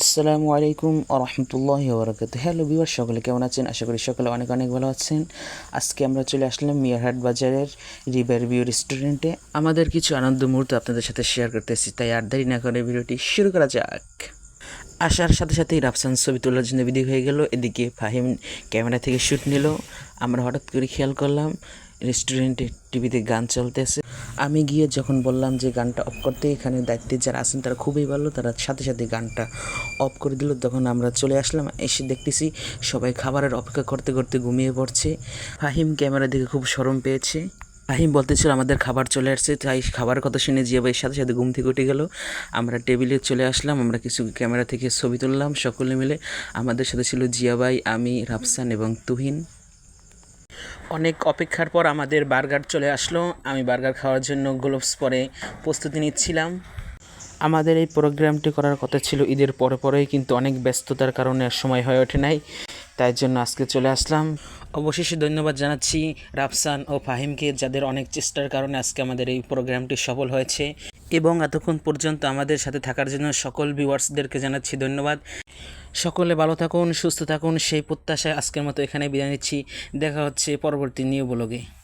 আসসালামু আলাইকুম আরহামতুল্লাহ বরকাত হ্যালো বিবার সকলে কেমন আছেন? আশা করি সকলে অনেক অনেক ভালো আছেন। আজকে আমরা চলে আসলাম মিয়ারহাট বাজারের রিভার ভিউ রেস্টুরেন্টে। আমাদের কিছু আনন্দ মুহূর্ত আপনাদের সাথে শেয়ার করতেছি, তাই আর দেরি না করে ভিডিওটি শুরু করা যাক। আসার সাথে সাথেই রাফসান ছবি তোলার জন্য বিধি হয়ে গেল। এদিকে ফাহিম ক্যামেরা থেকে শ্যুট নিল। আমরা হঠাৎ করে খেয়াল করলাম রেস্টুরেন্টে টিভিতে গান চলতেছে। আমি গিয়ে যখন বললাম যে গানটা অফ করতে, এখানে দায়িত্বে যারা আছেন তারা খুবই ভালো, তারা সাথে সাথে গানটা অফ করে দিল। তখন আমরা চলে আসলাম, এসে দেখতেছি সবাই খাবারের অপেক্ষা করতে করতে ঘুমিয়ে পড়ছে। ফাহিম ক্যামেরা দেখে খুব শরম পেয়েছে। ফাহিম বলতেছিল, আমাদের খাবার চলে আসছে। তাই খাবারের কথা শুনে জিয়া ভাইয়ের সাথে সাথে ঘুম থেকে উঠে গেল। আমরা টেবিলে চলে আসলাম, আমরা কিছু ক্যামেরা থেকে ছবি তুললাম। সকলে মিলে আমাদের সাথে ছিল জিয়া ভাই, আমি, রাফসান এবং তুহিন। অনেক অপেক্ষার পর আমাদের বার্গার চলে আসলো। আমি বার্গার খাওয়ার জন্য গ্লোভস পরে প্রস্তুতি নিচ্ছিলাম। আমাদের এই প্রোগ্রামটি করার কথা ছিল ঈদের পরে পরেই, কিন্তু অনেক ব্যস্ততার কারণে সময় হয়ে ওঠে নাই। তাই জন্য আজকে চলে আসলাম। অবশেষে ধন্যবাদ জানাচ্ছি রাফসান ও ফাহিমকে, যাদের অনেক চেষ্টার কারণে আজকে আমাদের এই প্রোগ্রামটি সফল হয়েছে। এবং এতক্ষণ পর্যন্ত আমাদের সাথে থাকার জন্য সকল ভিউয়ার্সদেরকে জানাচ্ছি ধন্যবাদ। সকলে ভালো থাকুন, সুস্থ থাকুন, সেই প্রত্যাশায় আজকের মতো এখানে বিদায় নিচ্ছি। দেখা হচ্ছে পরবর্তী নিউ ব্লগে।